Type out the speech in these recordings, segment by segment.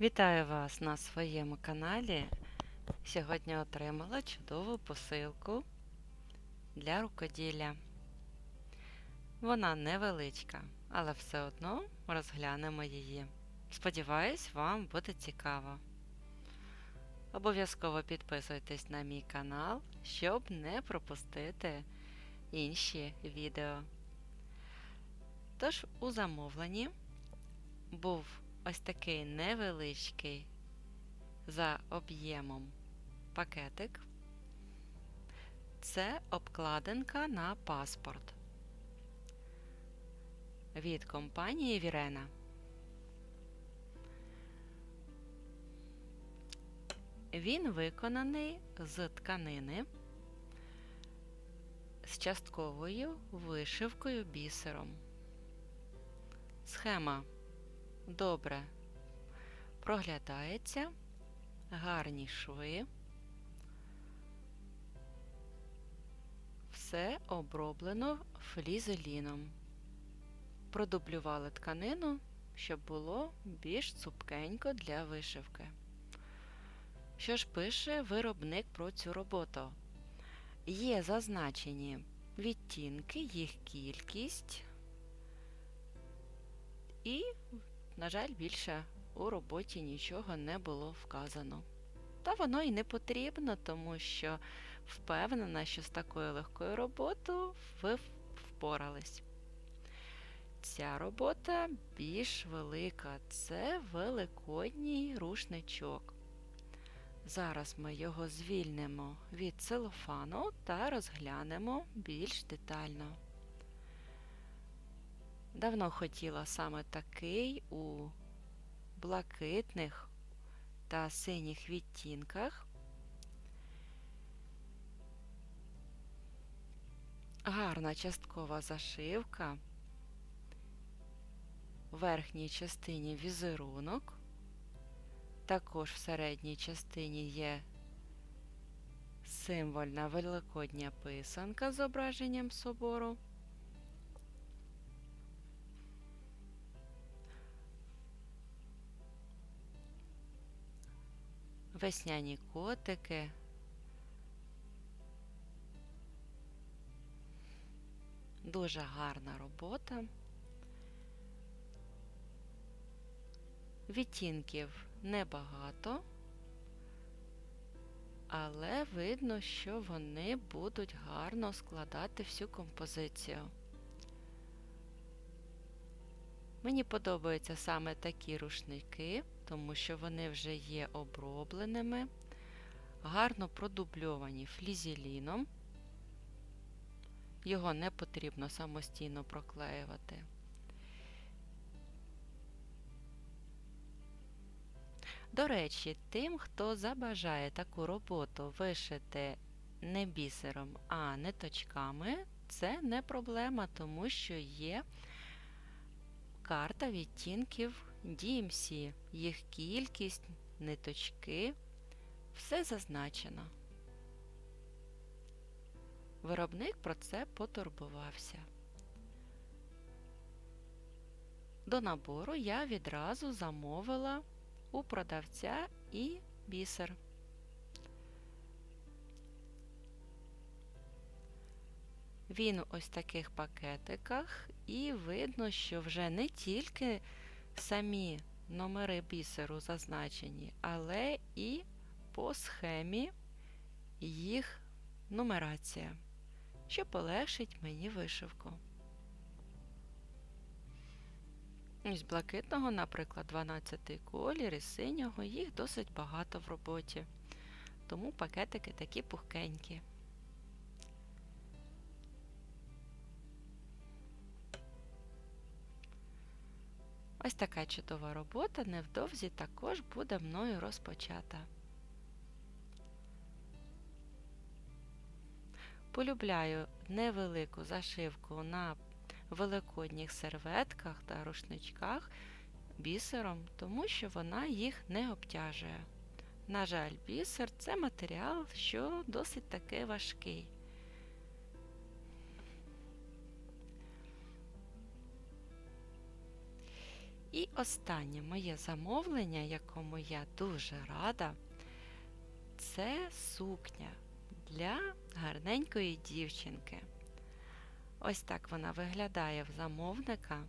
Вітаю вас на своєму каналі. Сьогодні отримала чудову посилку для рукоділля. Вона невеличка, але все одно розглянемо її. Сподіваюсь, вам буде цікаво. Обов'язково підписуйтесь на мій канал, щоб не пропустити інші відео. Тож у замовленні був ось такий невеличкий за об'ємом пакетик. Це обкладинка на паспорт від компанії Вірена. Він виконаний з тканини з частковою вишивкою бісером. Схема добре проглядається, гарні шви. Все оброблено флізеліном. Продублювали тканину, щоб було більш цупкенько для вишивки. Що ж пише виробник про цю роботу? Є зазначені відтінки, їх кількість і, на жаль, більше у роботі нічого не було вказано. Та воно і не потрібно, тому що впевнена, що з такою легкою роботою ви впорались. Ця робота більш велика, це великодній рушничок. Зараз ми його звільнимо від целофану та розглянемо більш детально. Давно хотіла саме такий у блакитних та синіх відтінках. Гарна часткова зашивка, в верхній частині візерунок, також в середній частині є символьна великодня писанка з зображенням собору. Весняні котики. Дуже гарна робота. Відтінків небагато, але видно, що вони будуть гарно складати всю композицію. Мені подобаються саме такі рушники, тому що вони вже є обробленими, гарно продубльовані флізеліном. Його не потрібно самостійно проклеювати. До речі, тим, хто забажає таку роботу вишити не бісером, а ниточками, це не проблема, тому що є карта відтінків DMC, їх кількість, ниточки, все зазначено. Виробник про це потурбувався. До набору я відразу замовила у продавця і бісер. Він ось таких пакетиках, і видно, що вже не тільки самі номери бісеру зазначені, але і по схемі їх нумерація, що полегшить мені вишивку. Із блакитного, наприклад, 12 колір і синього, їх досить багато в роботі, тому пакетики такі пухкенькі. Ось така чудова робота невдовзі також буде мною розпочата. Полюбляю невелику зашивку на великодніх серветках та рушничках бісером, тому що вона їх не обтяжує. На жаль, бісер це матеріал, що досить таки важкий. І останнє моє замовлення, якому я дуже рада, це сукня для гарненької дівчинки. Ось так вона виглядає в замовника.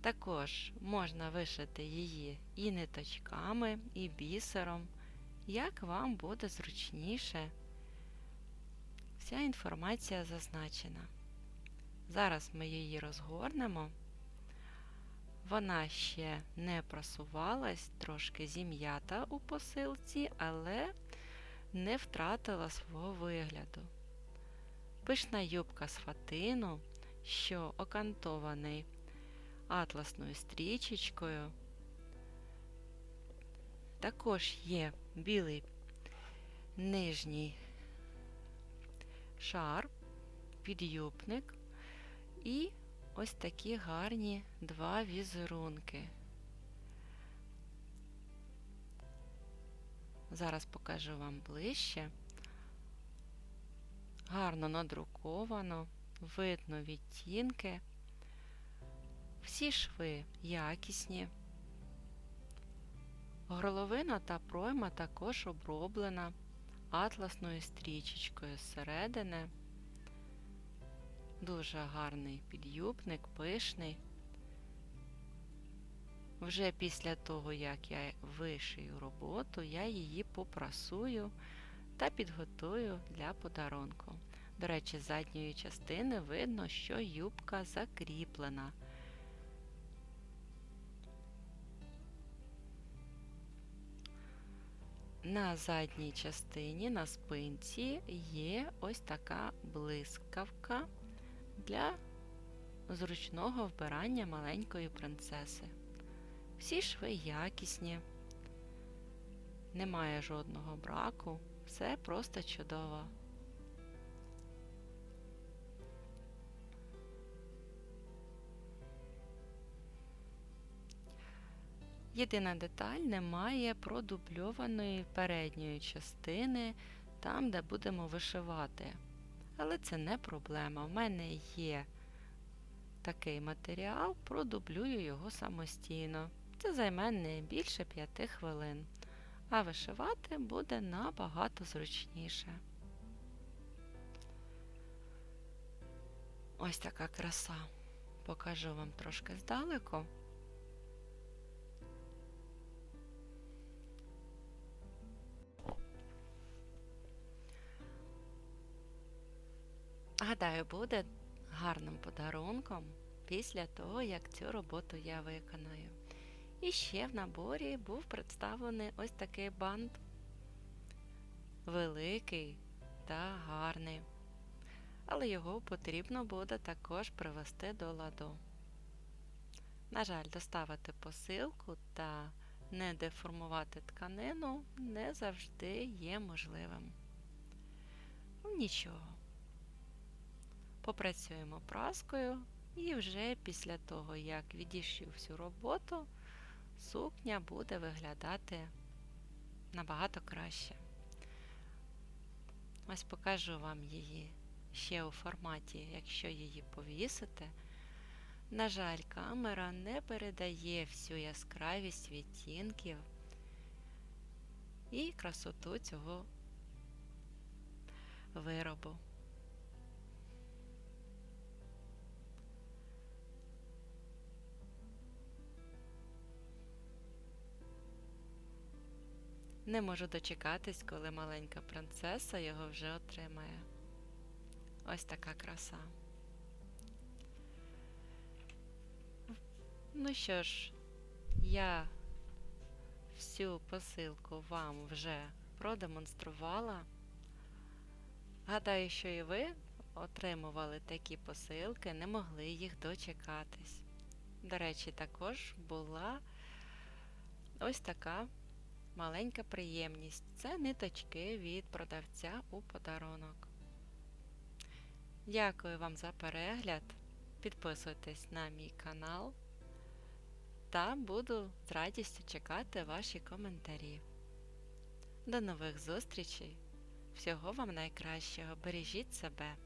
Також можна вишити її і ниточками, і бісером, як вам буде зручніше. Вся інформація зазначена. Зараз ми її розгорнемо. Вона ще не просувалась, трошки зім'ята у посилці, але не втратила свого вигляду. Пишна юбка з фатину, що окантований атласною стрічечкою. Також є білий нижній шар, підюбник і ось такі гарні два візерунки. Зараз покажу вам ближче. Гарно надруковано, видно відтінки. Всі шви якісні. Горловина та пройма також оброблена атласною стрічечкою зсередини. Дуже гарний підюбник, пишний. Вже після того, як я вишию роботу, я її попрасую та підготую для подарунку. До речі, з задньої частини видно, що юбка закріплена. На задній частині, на спинці, є ось така блискавка для зручного вбирання маленької принцеси. Всі шви якісні, немає жодного браку, все просто чудово. Єдина деталь немає продубльованої передньої частини там, де будемо вишивати. Але це не проблема. В мене є такий матеріал, продублюю його самостійно. Це займе не більше 5 хвилин, а вишивати буде набагато зручніше. Ось така краса. Покажу вам трошки здалеку. Буде гарним подарунком після того, як цю роботу я виконаю. І ще в наборі був представлений ось такий бант. Великий та гарний. Але його потрібно буде також привести до ладу. На жаль, доставити посилку та не деформувати тканину не завжди є можливим. Ну, нічого. Попрацюємо праскою і вже після того, як відішью всю роботу, сукня буде виглядати набагато краще. Ось покажу вам її ще у форматі, якщо її повісити. На жаль, камера не передає всю яскравість відтінків і красоту цього виробу. Не можу дочекатись, коли маленька принцеса його вже отримає. Ось така краса. Ну що ж, я всю посилку вам вже продемонструвала. Гадаю, що і ви отримували такі посилки, не могли їх дочекатись. До речі, також була ось така маленька приємність. Це ниточки від продавця у подарунок. Дякую вам за перегляд. Підписуйтесь на мій канал та буду з радістю чекати ваші коментарі. До нових зустрічей! Всього вам найкращого! Бережіть себе!